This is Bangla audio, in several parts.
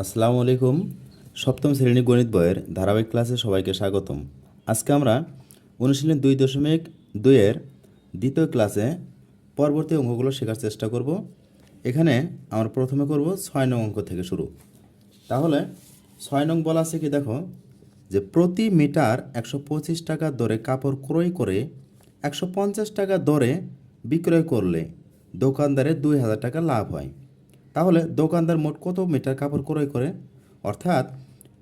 আসসালামু আলাইকুম। সপ্তম শ্রেণি গণিত বইয়ের ধারাবাহিক ক্লাসে সবাইকে স্বাগতম। আজকে আমরা অনুশীলন দুই দশমিক দুইয়ের দ্বিতীয় ক্লাসে পরবর্তী অঙ্কগুলো শেখার চেষ্টা করব। এখানে আমরা প্রথমে করব ছয় নং অঙ্ক থেকে শুরু। তাহলে ছয় নং বলা আছে কি দেখো, যে প্রতি মিটার একশো পঁচিশ টাকা দরে কাপড় ক্রয় করে একশো পঞ্চাশ টাকা দরে বিক্রয় করলে দোকানদারের দুই হাজার টাকা লাভ হয়। তাহলে দোকানদার মোট কত মিটার কাপড় ক্রয় করে? অর্থাৎ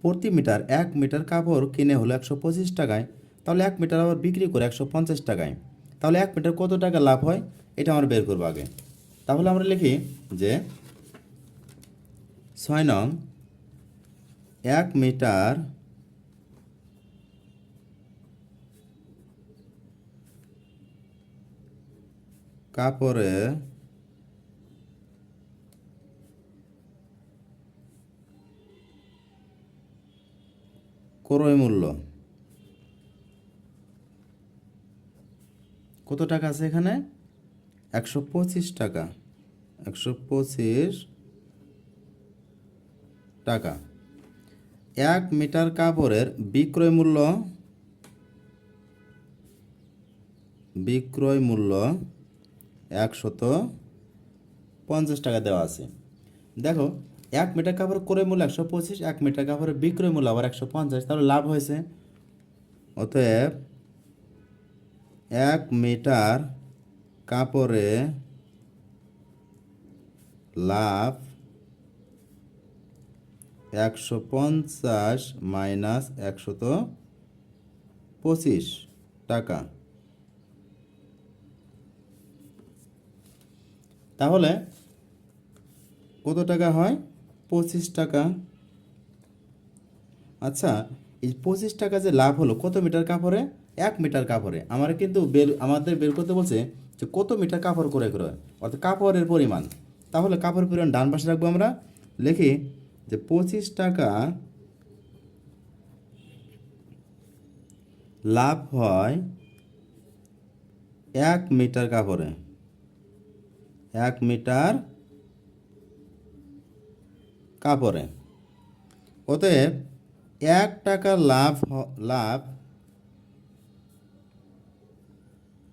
প্রতি মিটার এক মিটার কাপড় কিনে হলো একশো পঁচিশ টাকায়, তাহলে এক মিটার আবার বিক্রি করে একশো পঞ্চাশ টাকায়। তাহলে এক মিটার কত টাকা লাভ হয়? এটা আমরা বের করব আগে। তাহলে আমরা লিখি যে ছয় নং এক মিটার কাপড়ে ক্রয় মূল্য। কত টাকা আছে এখানে? একশো পঁচিশ টাকা। একশো পঁচিশ টাকা। এক মিটার কাপড়ের বিক্রয় মূল্য। বিক্রয় মূল্য একশত পঞ্চাশ টাকা দেওয়া আছে। দেখো এক মিটার কাপড় ক্রয় মূল্য একশো পঁচিশ, এক মিটার কাপড়ের বিক্রয় মূল্য আবার একশো পঞ্চাশ, তাহলে লাভ হয়েছে। অতএব এক মিটার কাপড়ে লাভ একশো পঞ্চাশ মাইনাস একশত পঁচিশ টাকা। তাহলে কত টাকা হয়? পঁচিশ টাকা। আচ্ছা এই পঁচিশ টাকা যে লাভ হলো, কত মিটার কাপড়ে? এক মিটার কাপড়ে। আমার কিন্তু বের, আমাদের বের করতে বলছে যে কত মিটার কাপড় করে করে? অর্থাৎ কাপড়ের পরিমাণ। তাহলে কাপড়ের পরিমাণ ডান পাশে রাখব আমরা। লিখি যে পঁচিশ টাকা লাভ হয় এক মিটার কাপড়ে। এক মিটার কাপড়ে। অতএব এক টাকা লাভ লাভ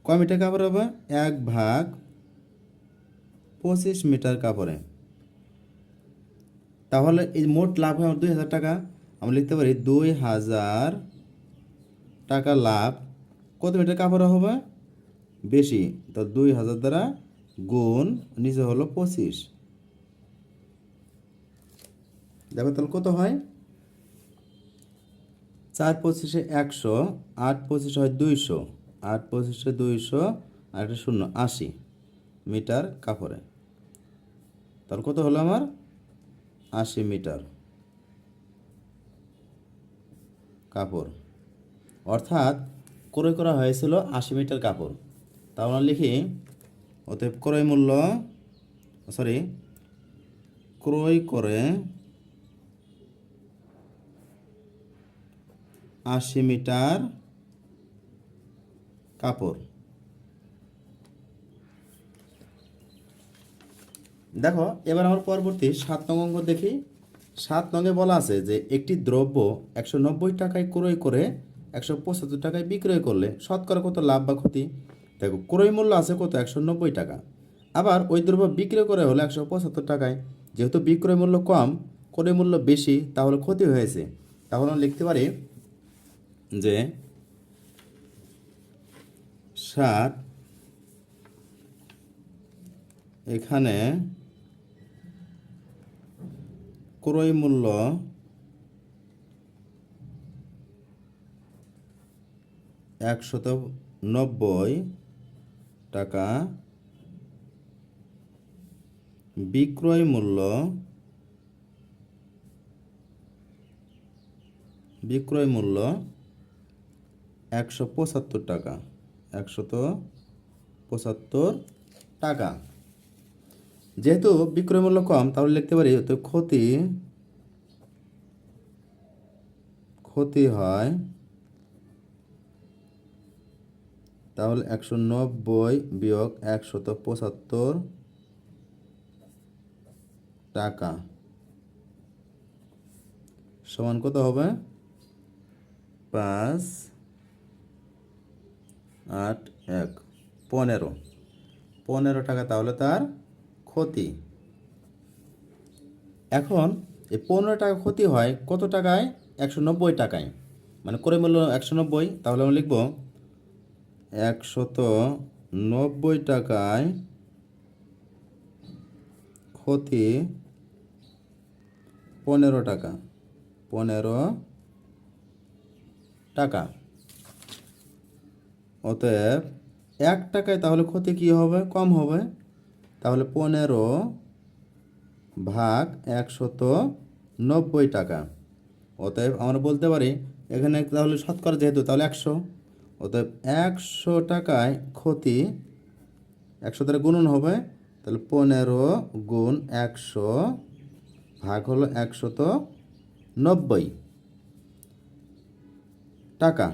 কয় মিটার কাপড় হবে? এক ভাগ পঁচিশ মিটার কাপড়ে। তাহলে এই মোট লাভ হয় আমার দুই হাজার টাকা। আমরা লিখতে পারি দুই হাজার টাকা লাভ কত মিটার কাপড় হবে? বেশি। তো দুই হাজার দ্বারা গুণ নিচে হলো পঁচিশ। দেখো তাহলে কত হয়? চার পঁচিশে একশো, আট পঁচিশ হয় দুইশো, আট পঁচিশে দুইশো, আর একটা শূন্য, আশি মিটার কাপড়ে। তাহলে কত হলো আমার? আশি মিটার কাপড়। অর্থাৎ ক্রয় করা হয়েছিল আশি মিটার কাপড়। তা আমরা লিখি, অতএব ক্রয় মূল্য সরি ক্রয় করে আশি মিটার কাপড়। দেখো, এবার আমার পরবর্তী সাত নং অঙ্ক দেখি। সাত নঙ্গে বলা আছে যে একটি দ্রব্য একশো নব্বই টাকায় ক্রয় করে একশো পঁচাত্তর টাকায় বিক্রয় করলে শতকরা কত লাভ বা ক্ষতি? দেখো, ক্রয় মূল্য আছে কত? একশো নব্বই টাকা। আবার ওই দ্রব্য বিক্রয় করে হলো একশো পঁচাত্তর টাকায়। যেহেতু বিক্রয় মূল্য কম, ক্রয় মূল্য বেশি, তাহলে ক্ষতি হয়েছে। তাহলে আমরা লিখতে পারি যে সাত এখানে ক্রয় মূল্য একশত নব্বই টাকা বিক্রয় মূল্য বিক্রয় মূল্য একশো পঁচাত্তর টাকা। একশত পঁচাত্তর টাকা। যেহেতু বিক্রয় মূল্য কম, তাহলে লিখতে পারি, তো ক্ষতি ক্ষতি হয়, তাহলে একশো নব্বই বিয়োগ একশত পঁচাত্তর টাকা। সমান কত হবে? পাঁচ আট, এক। পনেরো। পনেরো টাকা তাহলে তার ক্ষতি। এখন এই পনেরো টাকা ক্ষতি হয় কত টাকায়? একশো নব্বই টাকায়। মানে করে মূল্য একশো নব্বই, তাহলে আমরা লিখব একশত নব্বই টাকায় ক্ষতি পনেরো টাকা। পনেরো টাকা। অতএব এক টাকায় তাহলে ক্ষতি কি হবে? কম হবে। তাহলে পনেরো ভাগ একশত নব্বই টাকা। অতএব আমরা বলতে পারি, এখানে তাহলে শতকরা যেহেতু, তাহলে একশো। অতএব একশো টাকায় ক্ষতি, একশো দ্বারা গুণন হবে, তাহলে পনেরো গুণ একশো ভাগ হলো একশত নব্বই টাকা।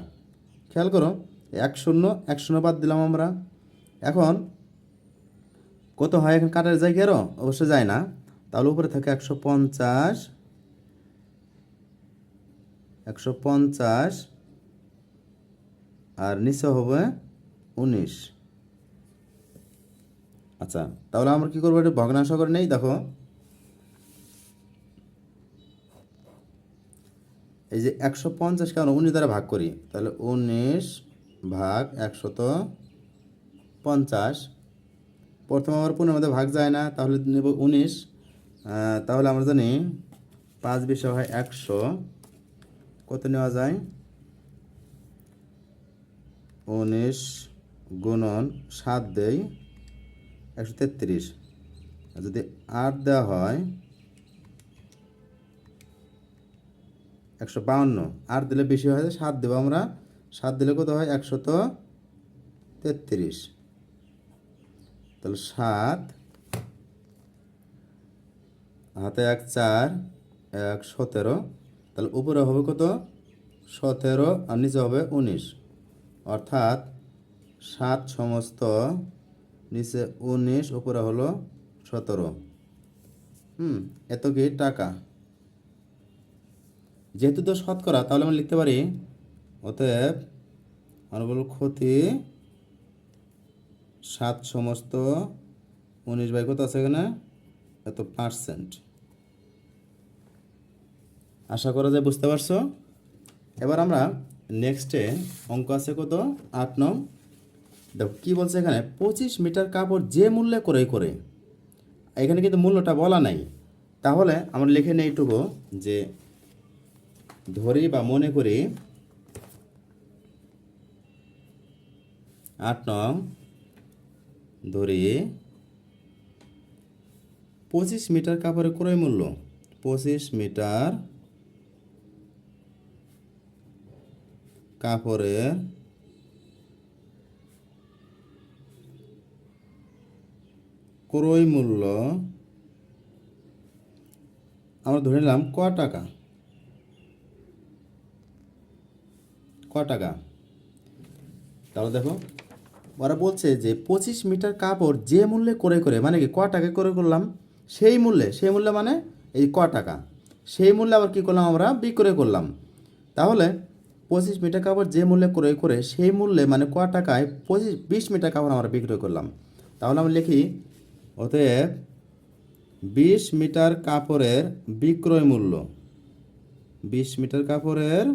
খেয়াল করো এক শূন্য এক শূন্য বাদ দিলাম আমরা। এখন কত হয়? এখন কাটার যায় কেরো অবশ্য যায় না। তাহলে উপরে থাকে একশো পঞ্চাশ। একশো পঞ্চাশ। আর নিচে হবে উনিশ। আচ্ছা তাহলে আমরা কি করব? এটা ভগ্নাংশ করে নেই, দেখো। এই যে একশো পঞ্চাশকে আমরা উনিশ দ্বারা ভাগ করি, তাহলে উনিশ ভাগ একশত পঞ্চাশ। প্রথম আমার পনেরোর মধ্যে ভাগ যায় না, তাহলে নেব উনিশ। তাহলে আমরা জানি পাঁচ বিশে হয় একশো। কত নেওয়া যায়? উনিশ গুণন সাত দেই একশো তেত্রিশ। আর যদি আট দেওয়া হয়, একশো বাউন্ন। আট দিলে বেশি হয় সাত দেবো আমরা সাত দিলে কত হয়? একশত তেত্রিশ। তাহলে সাত, হাতে এক চার, এক সতেরো। তাহলে উপরে হবে কত? সতেরো আর নিচে হবে উনিশ। অর্থাৎ সাত সমস্ত নিচে উনিশ, উপরে হলো সতেরো। হুম, এত কি? টাকা। যেহেতু তো শতকরা, তাহলে আমরা লিখতে পারি অতএব আমরা বলব ক্ষতি সাত সমস্ত উনিশ বাই কত আছে এখানে? এত পার্সেন্ট আশা করা যায় বুঝতে পারছ? এবার আমরা নেক্সটে অঙ্ক আছে কত? আট নং। দেখো, কী বলছে এখানে? পঁচিশ মিটার কাপড় যে মূল্যে করে করে, এখানে কিন্তু মূল্যটা বলা নাই। তাহলে আমরা লিখে নেই যে ধরি বা মনে করি আট নং ধরি পঁচিশ মিটার কাপড়ের ক্রয় মূল্য। পঁচিশ মিটার কাপড়ের ক্রয় মূল্য। আমরা ধরে নিলাম ক টাকা। ক টাকা। তাহলে দেখো ওরা বলছে যে পঁচিশ মিটার কাপড় যে মূল্যে করে করে মানে কি, ক টাকা করে করলাম? সেই মূল্যে সেই মূল্যে মানে এই ক টাকা। সেই মূল্যে আবার কী করলাম আমরা? বিক্রয় করলাম। তাহলে পঁচিশ মিটার কাপড় যে মূল্যে ক্রয় করে, সেই মূল্যে মানে ক টাকায় পঁচিশ, বিশ মিটার কাপড় আমরা বিক্রয় করলাম। তাহলে আমি লিখি, অতএব বিশ মিটার কাপড়ের বিক্রয় মূল্য, বিশ মিটার কাপড়ের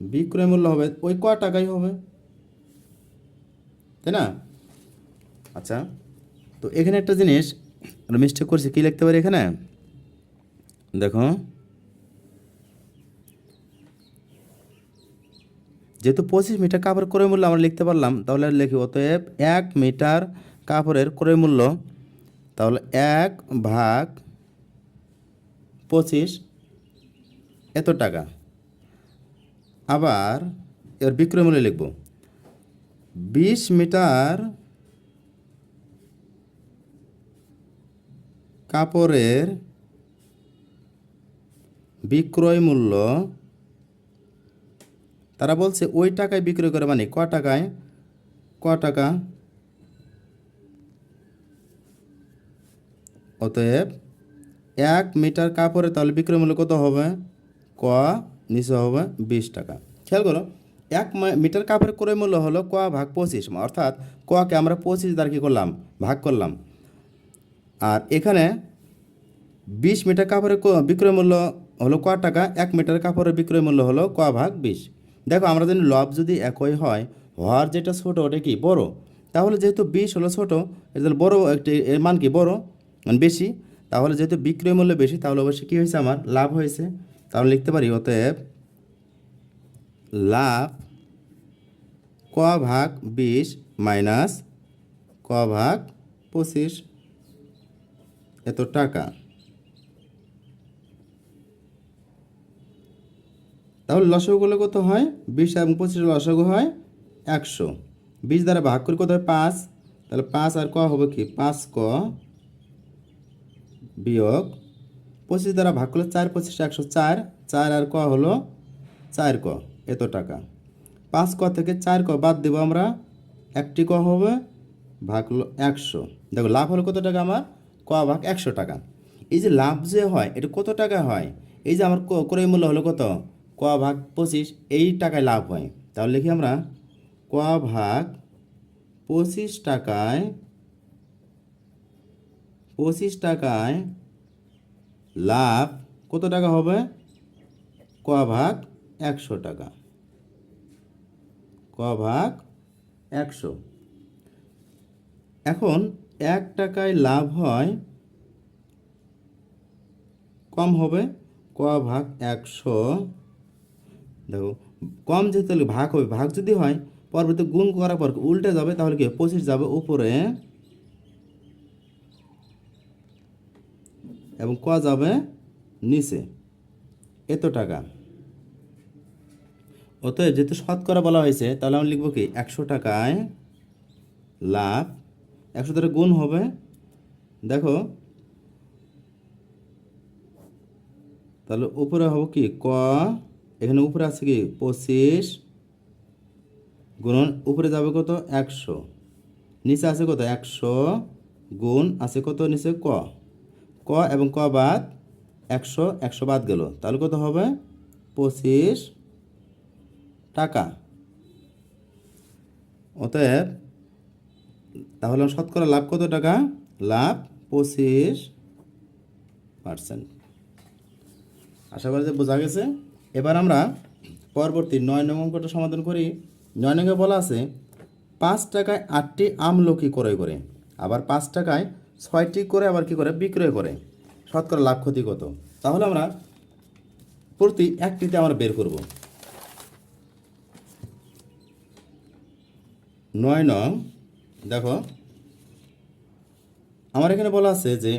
বিক্রয় মূল্য হবে, ওই ক টাকাই হবে। তাই না? আচ্ছা তো এখানে একটা জিনিস আমরা মিস্টেক করছি, কী লিখতে পারি এখানে? দেখো, যেহেতু পঁচিশ মিটার কাপড় ক্রয় মূল্য আমরা লিখতে পারলাম, তাহলে লিখি অতএব এক মিটার কাপড়ের ক্রয় মূল্য, তাহলে এক ভাগ পঁচিশ এত টাকা। আবার এর বিক্রয় মূল্য লিখব। বিশ মিটার কাপড়ের বিক্রয় মূল্য, তারা বলছে ওই টাকায় বিক্রয় করে মানে ক টাকায়, ক টাকা? অতএব এক মিটার কাপড়ে তাহলে বিক্রয় মূল্য কত হবে? ক, নিচে হবে বিশ টাকা। খেয়াল করো। এক মিটার কাপড়ের ক্রয় মূল্য হলো ক ভাগ পঁচিশ, অর্থাৎ ককে আমরা পঁচিশ দ্বারা কী করলাম? ভাগ করলাম। আর এখানে বিশ মিটার কাপড়ের বিক্রয় মূল্য হলো ক টাকা, এক মিটার কাপড়ের বিক্রয় মূল্য হলো ক ভাগ বিশ। দেখো, আমরা জানি লব যদি একই হয় হওয়ার যেটা ছোট ওটা কি? বড়। তাহলে যেহেতু বিশ হলো ছোট তাহলে বড় একটি, এর মান কি? বড় মানে বেশি। তাহলে যেহেতু বিক্রয় মূল্য বেশি, তাহলে অবশ্যই কী হয়েছে আমার? লাভ হয়েছে। তাহলে লিখতে পারি, অতএব লাভ ক ভাগ বিশ মাইনাস ক ভাগ পঁচিশ। এত টাকা। তাহলে লসগুলো কত হয়? বিশ এবং পঁচিশ লসগু হয় একশো। বিশ দ্বারা ভাগ করে কত হয়? পাঁচ। তাহলে পাঁচ আর ক হবে কি? পাঁচ ক বিয়োগ পঁচিশ দ্বারা ভাগ করলে চার, পঁচিশ একশো চার। চার আর ক হলো চার ক। এত টাকা। পাঁচ ক থেকে চার ক বাদ দেবো আমরা। একটি ক হবে ভাগ হলো একশো। দেখো, লাভ হলো কত টাকা আমার? ক ভাগ একশো টাকা। এই যে লাভ যে হয়, এটা কত টাকা হয়? এই যে আমার ক্রয় মূল্য হলো কত? ক ভাগ পঁচিশ, এই টাকায় লাভ হয়। তাহলে লিখি আমরা, ক ভাগ পঁচিশ টাকায় পঁচিশ টাকায় লাভ কত টাকা হবে? ক ভাগ একশো টাকা। ক ভাগ একশো। এখন এক টাকায় লাভ হয় কম হবে, ক ভাগ একশো। দেখো, কম যেহেতু তাহলে ভাগ হবে, ভাগ যদি হয়, পরবর্তী গুণ করার পর উল্টে যাবে, তাহলে কি পঁচিশ যাবে উপরে। এবং ক যাবে? নিচে। এত টাকা। অতএব যেহেতু শতকরা বলা হয়েছে, তাহলে আমরা লিখব কি? একশো টাকায় লাভ, একশো দ্বারা গুণ হবে। দেখো, তাহলে উপরে হবে কি? ক, এখানে উপরে আছে কি? পঁচিশ গুণন, উপরে যাবে কত? একশো। নিচে আছে কত? একশো গুণ আছে কত? নিচে ক। ক এবং ক বাদ একশো একশো বাদ গেল। তাহলে কত হবে? পঁচিশ টাকা। অতএব, তাহলে শতকরা লাভ কত টাকা? লাভ পঁচিশ পার্সেন্ট। আশা করি যে বোঝা গেছে। এবার আমরা পরবর্তী নয় নং অঙ্কটা সমাধান করি। নয় নঙ্গে বলা আছে, পাঁচ টাকায় আটটি আমলকি ক্রয় করে, আবার পাঁচ টাকায় ছয়টি করে আবার কি করে? বিক্রয় করে। শতকরা লাভ ক্ষতি কত? তাহলে আমরা প্রতি একটিতে আমরা বের করব। নয় নং, দেখো। আমার এখানে বলা আছে যে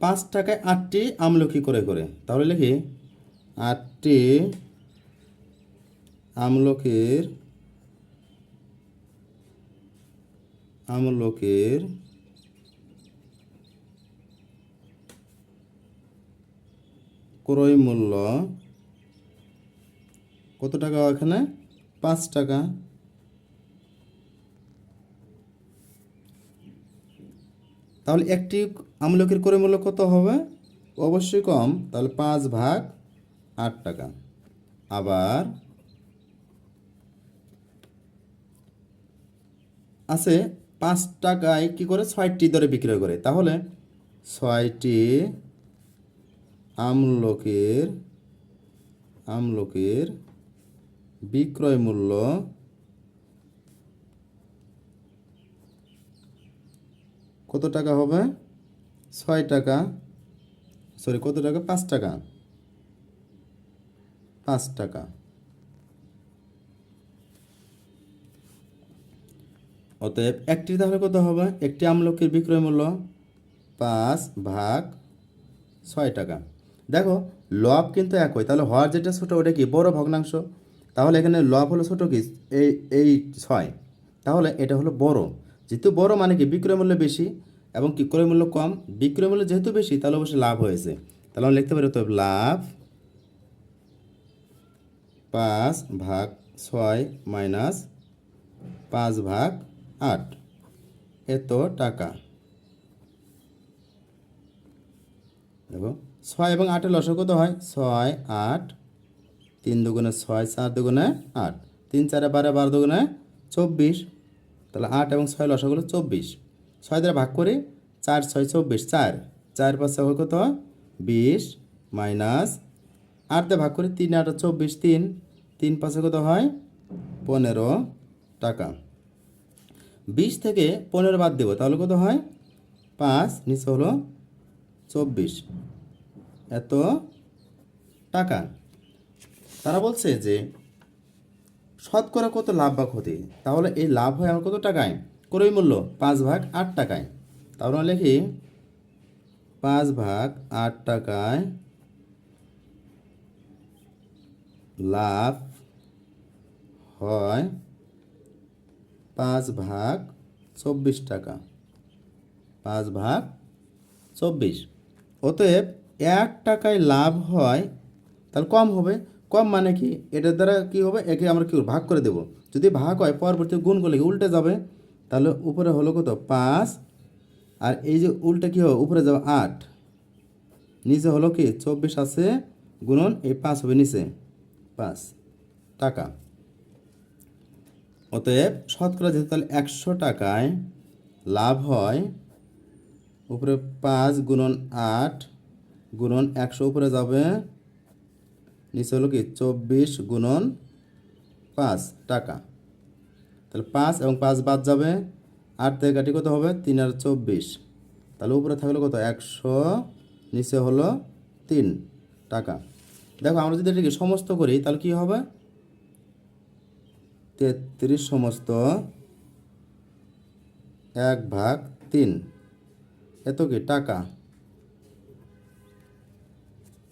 পাঁচ টাকায় আটটি আমলকি করে করে। তাহলে লিখি, আটটি আমলকির আমলকির ক্রয় মূল্য কত টাকা এখানে? পাঁচ টাকা। তাহলে একটি আমলকির করে মূল্য কত হবে? অবশ্যই কম। তাহলে পাঁচ ভাগ আট টাকা। আবার আছে পাঁচ টাকায় কি করে? ছয়টি দরে বিক্রয় করে। তাহলে ছয়টি আমলকির আমলকির বিক্রয় মূল্য কত টাকা হবে? ছয় টাকা। সরি, কত টাকা? পাঁচ টাকা। পাঁচ টাকা। অতএব একটি তাহলে কত হবে? একটি আমলকির বিক্রয় মূল্য পাঁচ ভাগ ছয় টাকা। দেখো, লব কিন্তু একই। তাহলে হওয়ার যেটা ছোট, ওটা কি? বড় ভগ্নাংশ। তাহলে এখানে লব হলো ছোট কি? এই এই ছয়। তাহলে এটা হলো বড়। যেহেতু বড় মানে কি বিক্রয় মূল্য বেশি এবং কি ক্রয় মূল্য কম, বিক্রয় মূল্য যেহেতু বেশি, তাহলে অবশ্যই লাভ হয়েছে। তাহলে আমরা লিখতে পারি তো লাভ পাঁচ ভাগ ছয় মাইনাস পাঁচ ভাগ আট। এত টাকা। দেখো, ছয় এবং আটের লসক কত হয়? ছয়, আট, তিন দুগুণে ছয়, চার দুগুণে আট। তিন, চারে বারো বারো দুগুণে চব্বিশ। তাহলে আট এবং ছয় লসক হলো চব্বিশ। ছয় দ্বারা ভাগ করে চার, ছয়, চব্বিশ, চার। চার পাঁচে হয় কত? বিশ মাইনাস আট দিয়ে ভাগ করে তিন, আট, চব্বিশ, তিন। তিন পাঁচে কত হয়? পনেরো টাকা। বিশ থেকে পনেরো বাদ দেবো, তাহলে কত হয়? পাঁচ, নিচে হলো চব্বিশ। এত টাকা। তারা বলছে যে শতকরা কত লাভ বা ক্ষতি? তাহলে এই লাভ হয় আমার কত টাকায়? ক্রয় মূল্য পাঁচ ভাগ আট টাকায়। তাহলে লিখি পাঁচ ভাগ আট টাকায় লাভ হয় পাঁচ ভাগ চব্বিশ টাকা। পাঁচ ভাগ চব্বিশ। অতএব এক টাকায় লাভ হয়, তাহলে কম হবে। কম মানে কি? এটার দ্বারা কি হবে? একে আমরা কি ভাগ করে দেব? যদি ভাগ হয় পরবর্তী গুণ করলে উল্টে যাবে? তাহলে উপরে হলো কত? পাঁচ। আর এই যে উল্টে কি হবে? উপরে যাবে আট। নিচে হলো কি? চব্বিশ আছে, গুণন এই পাঁচ হবে নিচে। পাঁচ। টাকা। অতএব শতকরা যেহেতু তাহলে একশো টাকায় লাভ হয়, উপরে পাঁচ গুণন আট, গুণন একশো উপরে যাবে নিচে হলো কি চব্বিশ গুণন পাঁচ টাকা। তাহলে পাঁচ এবং পাঁচ বাদ যাবে, আট থেকে কাটি কত হবে? তিন আর চব্বিশ। তাহলে উপরে থাকল কত? একশো, নিচে হলো তিন টাকা। দেখো, আমরা যদি এটাকে সমস্ত করি, তাহলে কি হবে? তেত্রিশ সমস্ত এক ভাগ তিন। এত কি? টাকা।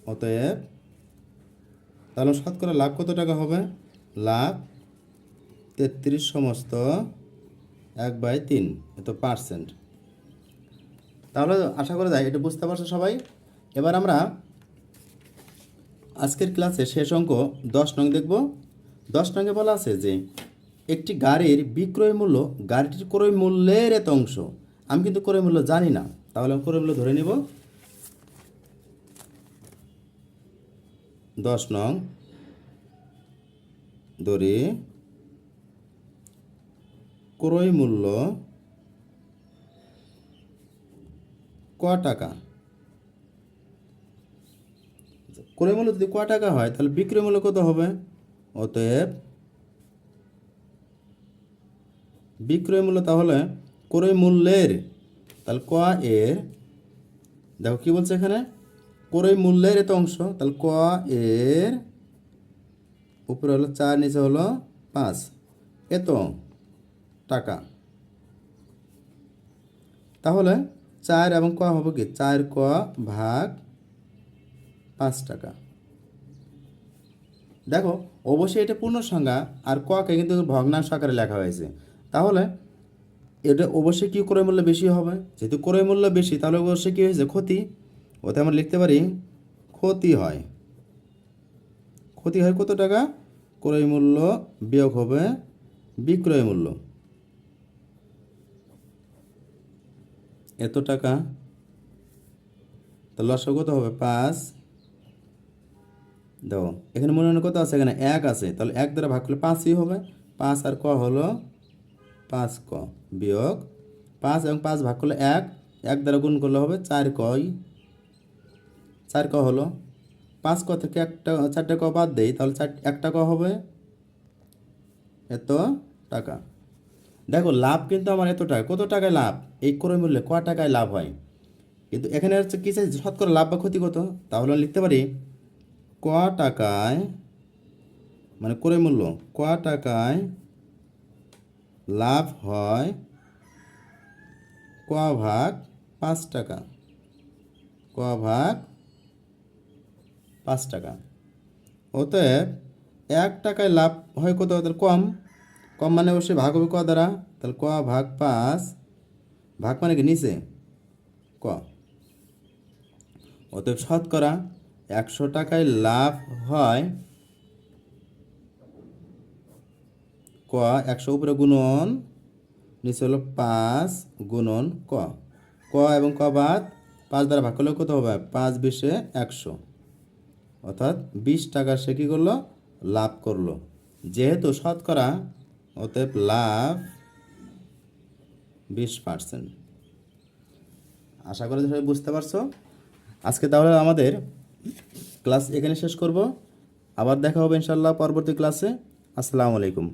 অতএব তাহলে শতকরা লাভ কত টাকা হবে? লাভ তেত্রিশ সমস্ত এক বাই তিন, এত পার্সেন্ট তাহলে আশা করা যায়, এটা বুঝতে পারছ সবাই? এবার আমরা আজকের ক্লাসে শেষ অঙ্ক দশ নং দেখব। দশ নঙ্গে বলা আছে যে, একটি গাড়ির বিক্রয় মূল্য গাড়িটির ক্রয় মূল্যের এত অংশ। আমি কিন্তু ক্রয় মূল্য জানি না। তাহলে আমি ক্রয় মূল্য ধরে নিব। দশ নং ধরে ক্রয় মূল্য ক টাকা? ক্রয় মূল্য যদি ক টাকা হয়, তাহলে বিক্রয় মূল্য কত হবে? অতএব বিক্রয় মূল্য তাহলে ক্রয় মূল্যের, তাহলে ক এর, দেখো কি বলছে এখানে? ক্রয় মূল্যের এত অংশ, তাহলে ক এর উপরে হলো চার, নিচে হলো পাঁচ। এত টাকা। তাহলে চার এবং ক হবে কি? চার ক ভাগ পাঁচ টাকা। দেখো, অবশ্যই এটা পূর্ণ সংখ্যা আর ককে কিন্তু ভগ্নাংশ আকারে লেখা হয়েছে। তাহলে এটা অবশ্যই কি ক্রয় মূল্য বেশি হবে? যেহেতু ক্রয় মূল্য বেশি, তাহলে অবশ্যই কী হয়েছে? ক্ষতি। ওতে আমরা লিখতে পারি ক্ষতি হয়। ক্ষতি হয় কত টাকা? ক্রয় মূল্য বিয়োগ হবে বিক্রয় মূল্য। এত টাকা? তো লসক কত হবে? পাঁচ। দেখো এখানে মনে হয় কত আছে? এখানে এক আছে। তাহলে এক দ্বারা ভাগ করলে পাঁচই হবে। পাঁচ আর ক হলো পাঁচ ক বিয়োগ পাঁচ এবং পাঁচ ভাগ করলে এক। এক দ্বারা গুণ করলে হবে চার কই চার ক হলো। পাঁচ ক থেকে একটা, চারটে ক বাদ দেই, তাহলে চার, একটা ক হবে এত টাকা। দেখো, লাভ কিন্তু আমার এত টাকা, কত টাকায় লাভ? এই ক্রয় মূল্যে ক টাকায় লাভ হয়? কিন্তু এখানে হচ্ছে কি চাই? শতকরা লাভ বা ক্ষতি কত তাহলে লিখতে পারি, ক টাকায় মানে ক্রয় মূল্য, ক টাকায় লাভ হয় ক ভাগ পাঁচ টাকা। ক ভাগ পাঁচ টাকা। অতএব এক টাকায় লাভ হয় কত তাহলে কম। কম মানে অবশ্যই ভাগ হবে ক দ্বারা। তাহলে ক ভাগ পাঁচ, ভাগ মানে কি? নিচে। ক। অতএব শতকরা একশো টাকায় লাভ হয় ক, একশো উপরে গুণন, নিচে হলো পাঁচ গুণন ক। ক এবং ক বাদ পাঁচ দ্বারা ভাগ করলে কত হবে? পাঁচ বিশে একশো। অর্থাৎ বিশ টাকা সে কী করল? লাভ করল। যেহেতু শতকরা, অতএব লাভ বিশ পার্সেন্ট আশা করি সবাই বুঝতে পারছ? আজকে তাহলে আমাদের ক্লাস এখানে শেষ করব। আবার দেখা হবে ইনশাল্লাহ পরবর্তী ক্লাসে আসসালামু আলাইকুম।